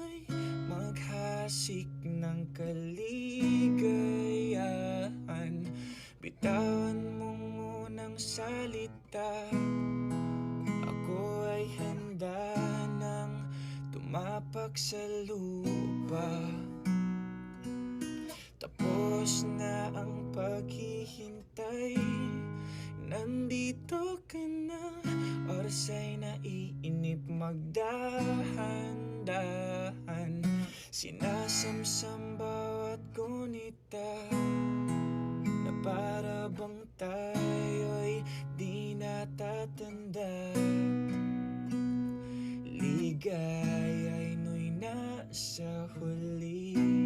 mo'y maghasik ng kaligayahan. Bitawan mo munang salita. Ako ay handa nang tumapak sa lupa. Tapos na ang paghihintay. Nandito ka na. Oras ay naiinip magdahan tandaan Sinasamsam bawat gunita Na para bang tayo'y di natatanda. Ligaya'y mo'y nasa huli.